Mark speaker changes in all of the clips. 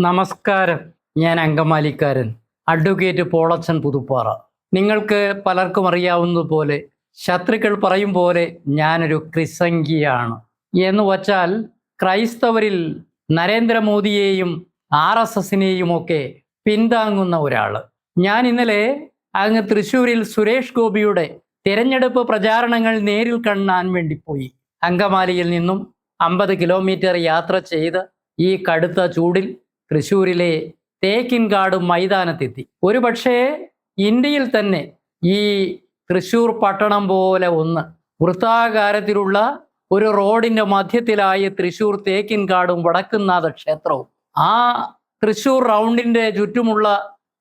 Speaker 1: നമസ്കാരം. ഞാൻ അങ്കമാലിക്കാരൻ. അഡ്വക്കേറ്റ് പോളച്ചൻ പുതുപ്പാറ. നിങ്ങൾക്ക് പലർക്കും അറിയാവുന്നതുപോലെ ശത്രുക്കൾ പറയും പോലെ ഞാനൊരു ക്രിസംഖിയാണ്. എന്ന് വച്ചാൽ ക്രൈസ്തവരിൽ നരേന്ദ്രമോദിയെയും ആർ എസ് എസിനെയും ഒക്കെ പിന്താങ്ങുന്ന ഒരാൾ ഞാൻ ഇന്നലെ അങ്ങ് തൃശ്ശൂരിൽ സുരേഷ് ഗോപിയുടെ തിരഞ്ഞെടുപ്പ് പ്രചാരണങ്ങൾ നേരിൽ കാണാൻ വേണ്ടി പോയി. അങ്കമാലിയിൽ നിന്നും അമ്പത് കിലോമീറ്റർ യാത്ര ചെയ്ത് ഈ കടുത്ത ചൂടിൽ തൃശ്ശൂരിലെ തേക്കിൻകാട് മൈതാനത്തെത്തി. ഒരുപക്ഷേ ഇന്ത്യയിൽ തന്നെ ഈ തൃശ്ശൂർ പട്ടണം പോലെ ഒന്ന് വൃത്താകാരത്തിലുള്ള ഒരു റോഡിന്റെ മധ്യത്തിലായി തൃശ്ശൂർ തേക്കിൻകാടും വടക്കുന്നാഥ ക്ഷേത്രവും. ആ തൃശ്ശൂർ റൗണ്ടിന്റെ ചുറ്റുമുള്ള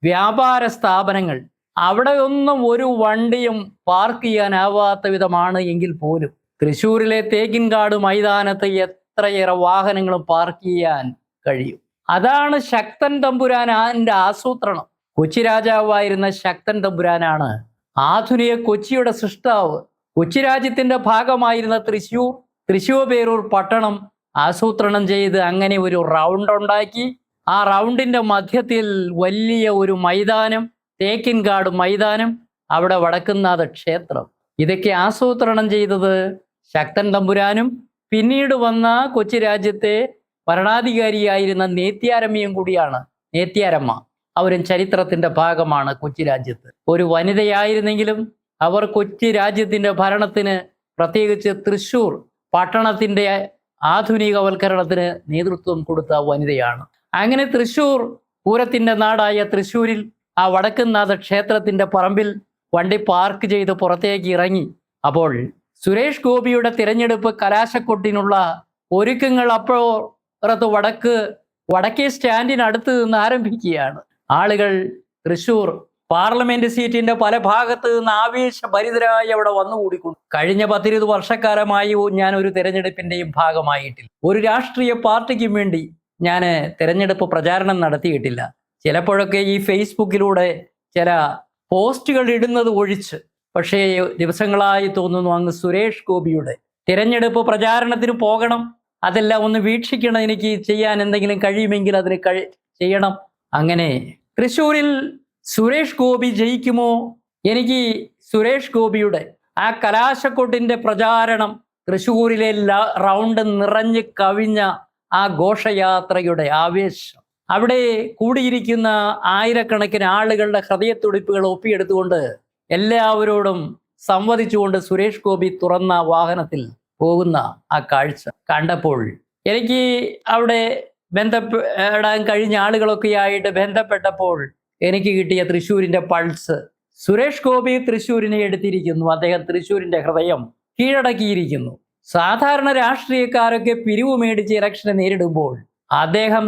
Speaker 1: വ്യാപാര സ്ഥാപനങ്ങൾ അവിടെയൊന്നും ഒരു വണ്ടിയും പാർക്ക് ചെയ്യാനാവാത്ത വിധമാണ് എങ്കിൽ പോലും തൃശ്ശൂരിലെ തേക്കിൻകാട് മൈതാനത്ത് എത്രയേറെ വാഹനങ്ങളും പാർക്ക് ചെയ്യാൻ കഴിയും. അതാണ് ശക്തൻ തമ്പുരാൻ തമ്പുരാനാന്റെ ആസൂത്രണം. കൊച്ചി രാജാവായിരുന്ന ശക്തൻ തമ്പുരാനാണ് ആധുനിക കൊച്ചിയുടെ സൃഷ്ടാവ്. കൊച്ചി രാജ്യത്തിന്റെ ഭാഗമായിരുന്ന തൃശൂർ തൃശൂർ പേരൂർ പട്ടണം ആസൂത്രണം ചെയ്ത് അങ്ങനെ ഒരു റൗണ്ട് ഉണ്ടാക്കി. ആ റൗണ്ടിന്റെ മധ്യത്തിൽ വലിയ ഒരു മൈതാനം തേക്കിൻകാട് മൈതാനം അവിടെ വടക്കുന്നാഥ ക്ഷേത്രം. ഇതൊക്കെ ആസൂത്രണം ചെയ്തത് ശക്തൻ തമ്പുരാനും. പിന്നീട് വന്ന കൊച്ചി രാജ്യത്തെ ഭരണാധികാരിയായിരുന്ന നേത്യാരമ്മയും കൂടിയാണ്. നേത്യാരമ്മ അവരും ചരിത്രത്തിന്റെ ഭാഗമാണ് കൊച്ചി രാജ്യത്ത്. ഒരു വനിതയായിരുന്നെങ്കിലും അവർ കൊച്ചി രാജ്യത്തിന്റെ ഭരണത്തിന് പ്രത്യേകിച്ച് തൃശൂർ പട്ടണത്തിന്റെ ആധുനികവൽക്കരണത്തിന് നേതൃത്വം കൊടുത്ത വനിതയാണ്. അങ്ങനെ തൃശൂർ പൂരത്തിന്റെ നാടായ തൃശൂരിൽ ആ വടക്കുന്നാഥ ക്ഷേത്രത്തിന്റെ പറമ്പിൽ വണ്ടി പാർക്ക് ചെയ്ത് പുറത്തേക്ക് ഇറങ്ങി. അപ്പോൾ സുരേഷ് ഗോപിയുടെ തിരഞ്ഞെടുപ്പ് കലാശക്കൊട്ടിനുള്ള ഒരുക്കങ്ങൾ അപ്പുറത്ത് വടക്ക് വടക്കേ സ്റ്റാൻഡിനടുത്ത് നിന്ന് ആരംഭിക്കുകയാണ്. ആളുകൾ തൃശൂർ പാർലമെന്റ് സീറ്റിന്റെ പല ഭാഗത്ത് നിന്ന് ആവേശഭരിതരായി അവിടെ വന്നുകൂടിക്കൊണ്ട് കഴിഞ്ഞ പത്തിരുപത് വർഷക്കാലമായി ഞാൻ ഒരു തെരഞ്ഞെടുപ്പിന്റെയും ഭാഗമായിട്ടില്ല. ഒരു രാഷ്ട്രീയ പാർട്ടിക്കും വേണ്ടി ഞാൻ തിരഞ്ഞെടുപ്പ് പ്രചാരണം നടത്തിയിട്ടില്ല. ചിലപ്പോഴൊക്കെ ഈ ഫേസ്ബുക്കിലൂടെ ചില പോസ്റ്റുകൾ ഇടുന്നത് ഒഴിച്ച് പക്ഷേ ദിവസങ്ങളായി തോന്നുന്നു അങ്ങ് സുരേഷ് ഗോപിയുടെ. തിരഞ്ഞെടുപ്പ് പ്രചാരണത്തിന് പോകണം അതെല്ലാം ഒന്ന് വീക്ഷിക്കണം. എനിക്ക് ചെയ്യാൻ എന്തെങ്കിലും കഴിയുമെങ്കിൽ അതിന് കഴി ചെയ്യണം. അങ്ങനെ തൃശ്ശൂരിൽ സുരേഷ് ഗോപി ജയിക്കുമോ? എനിക്ക് സുരേഷ് ഗോപിയുടെ ആ കലാശക്കൊട്ടിന്റെ പ്രചാരണം തൃശ്ശൂരിലെ റൗണ്ട് നിറഞ്ഞ് കവിഞ്ഞ ആ ഘോഷയാത്രയുടെ ആവേശം. അവിടെ കൂടിയിരിക്കുന്ന ആയിരക്കണക്കിന് ആളുകളുടെ ഹൃദയത്തുടിപ്പുകൾ ഒപ്പിയെടുത്തുകൊണ്ട് എല്ലാവരോടും സംവദിച്ചുകൊണ്ട് സുരേഷ് ഗോപി തുറന്ന വാഹനത്തിൽ പോകുന്ന ആ കാഴ്ച കണ്ടപ്പോൾ എനിക്ക് അവിടെ ബന്ധപ്പെടാൻ കഴിഞ്ഞ ആളുകളൊക്കെ ആയിട്ട് ബന്ധപ്പെട്ടപ്പോൾ എനിക്ക് കിട്ടിയ തൃശ്ശൂരിന്റെ പൾസ്. സുരേഷ് ഗോപി തൃശ്ശൂരിനെ എടുത്തിരിക്കുന്നു. അദ്ദേഹം തൃശ്ശൂരിന്റെ ഹൃദയം കീഴടക്കിയിരിക്കുന്നു. സാധാരണ രാഷ്ട്രീയക്കാരൊക്കെ പിരിവ് മേടിച്ച് ഇലക്ഷനെ നേരിടുമ്പോൾ അദ്ദേഹം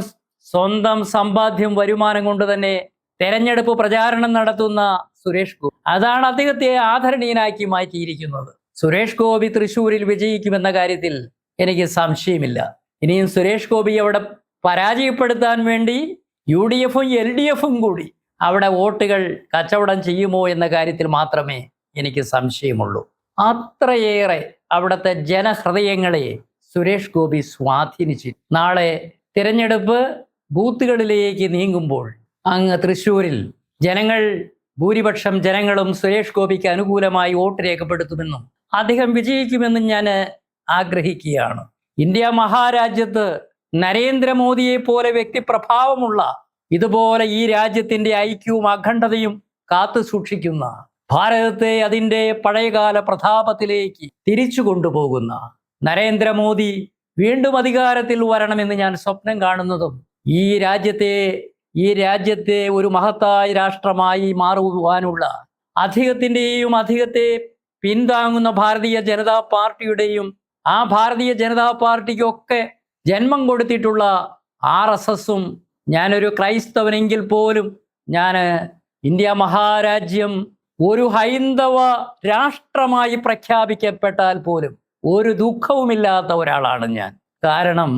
Speaker 1: സ്വന്തം സമ്പാദ്യം വരുമാനം കൊണ്ട് തന്നെ തെരഞ്ഞെടുപ്പ് പ്രചാരണം നടത്തുന്ന സുരേഷ് ഗോപി അതാണ് അദ്ദേഹത്തെ ആദരണീയനാക്കി മാറ്റിയിരിക്കുന്നത്. സുരേഷ് ഗോപി തൃശ്ശൂരിൽ വിജയിക്കുമെന്ന കാര്യത്തിൽ എനിക്ക് സംശയമില്ല. ഇനിയും സുരേഷ് ഗോപി അവിടെ പരാജയപ്പെടുത്താൻ വേണ്ടി യു ഡി എഫും എൽ ഡി എഫും കൂടി അവിടെ വോട്ടുകൾ കച്ചവടം ചെയ്യുമോ എന്ന കാര്യത്തിൽ മാത്രമേ എനിക്ക് സംശയമുള്ളൂ. അത്രയേറെ അവിടുത്തെ ജനഹൃദയങ്ങളെ സുരേഷ് ഗോപി സ്വാധീനിച്ചു. നാളെ തിരഞ്ഞെടുപ്പ് ബൂത്തുകളിലേക്ക് നീങ്ങുമ്പോൾ അങ്ങ് തൃശ്ശൂരിൽ ജനങ്ങൾ ഭൂരിപക്ഷം ജനങ്ങളും സുരേഷ് ഗോപിക്ക് അനുകൂലമായി വോട്ട് രേഖപ്പെടുത്തുമെന്നും അദ്ദേഹം വിജയിക്കുമെന്ന് ഞാൻ ആഗ്രഹിക്കുകയാണ്. ഇന്ത്യ മഹാരാജ്യത്ത് നരേന്ദ്രമോദിയെ പോലെ വ്യക്തിപ്രഭാവമുള്ള ഇതുപോലെ ഈ രാജ്യത്തിന്റെ ഐക്യവും അഖണ്ഡതയും കാത്തു സൂക്ഷിക്കുന്ന ഭാരതത്തെ അതിന്റെ പഴയകാല പ്രതാപത്തിലേക്ക് തിരിച്ചു കൊണ്ടുപോകുന്ന നരേന്ദ്രമോദി വീണ്ടും അധികാരത്തിൽ വരണമെന്ന് ഞാൻ സ്വപ്നം കാണുന്നതും ഈ രാജ്യത്തെ ഈ രാജ്യത്തെ ഒരു മഹത്തായ രാഷ്ട്രമായി മാറുവാനുള്ള അധികത്തിന്റെയും അധികത്തെ പിന്താങ്ങുന്ന ഭാരതീയ ജനതാ പാർട്ടിയുടെയും ആ ഭാരതീയ ജനതാ പാർട്ടിക്കൊക്കെ ജന്മം കൊടുത്തിട്ടുള്ള ആർ എസ് എസും ഞാനൊരു ക്രൈസ്തവനെങ്കിൽ പോലും ഞാൻ ഇന്ത്യ മഹാരാജ്യം ഒരു ഹൈന്ദവ രാഷ്ട്രമായി പ്രഖ്യാപിക്കപ്പെട്ടാൽ പോലും ഒരു ദുഃഖവുമില്ലാത്ത ഒരാളാണ് ഞാൻ. കാരണം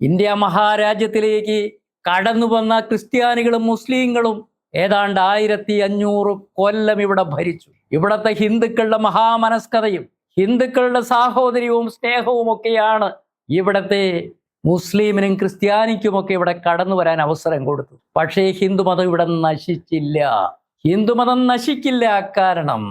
Speaker 1: ഇന്ത്യ മഹാരാജ്യത്തിലേക്ക് കടന്നു വന്ന ക്രിസ്ത്യാനികളും മുസ്ലിങ്ങളും ഏതാണ്ട് ആയിരത്തി അഞ്ഞൂറ് കൊല്ലം ഇവിടെ ഭരിച്ചു. ഇവിടത്തെ ഹിന്ദുക്കളുടെ മഹാമനസ്കതയും ഹിന്ദുക്കളുടെ സാഹോദര്യവും സ്നേഹവും ഒക്കെയാണ് ഇവിടത്തെ മുസ്ലിമിനും ക്രിസ്ത്യാനിക്കുമൊക്കെ ഇവിടെ കടന്നു വരാൻ അവസരം കൊടുത്തു പക്ഷേ ഹിന്ദുമതം ഇവിടെ നശിച്ചില്ല. ഹിന്ദുമതം നശിക്കില്ല കാരണം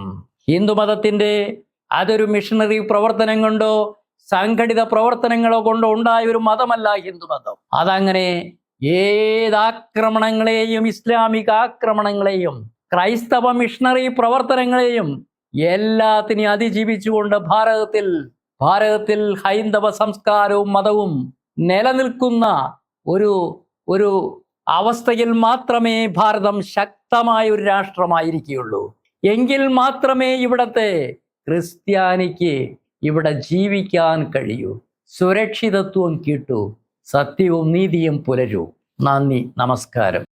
Speaker 1: ഹിന്ദുമതത്തിന്റെ അതൊരു മിഷണറി പ്രവർത്തനം കൊണ്ടോ സംഘടിത പ്രവർത്തനങ്ങളോ കൊണ്ടോ ഉണ്ടായ ഒരു മതമല്ല ഹിന്ദുമതം. അതങ്ങനെ ഏതാക്രമണങ്ങളെയും ഇസ്ലാമിക ആക്രമണങ്ങളെയും ക്രൈസ്തവ മിഷണറി പ്രവർത്തനങ്ങളെയും എല്ലാത്തിനെയും അതിജീവിച്ചുകൊണ്ട് ഭാരതത്തിൽ ഭാരതത്തിൽ ഹൈന്ദവ സംസ്കാരവും മതവും നിലനിൽക്കുന്ന ഒരു ഒരു അവസ്ഥയിൽ മാത്രമേ ഭാരതം ശക്തമായ ഒരു രാഷ്ട്രമായിരിക്കുകയുള്ളൂ. എങ്കിൽ മാത്രമേ ഇവിടത്തെ ക്രിസ്ത്യാനിക്ക് ഇവിടെ ജീവിക്കാൻ കഴിയൂ. സുരക്ഷിതത്വം കിട്ടൂ. സത്യവും നീതിയും പുലരൂ. നന്ദി നമസ്കാരം.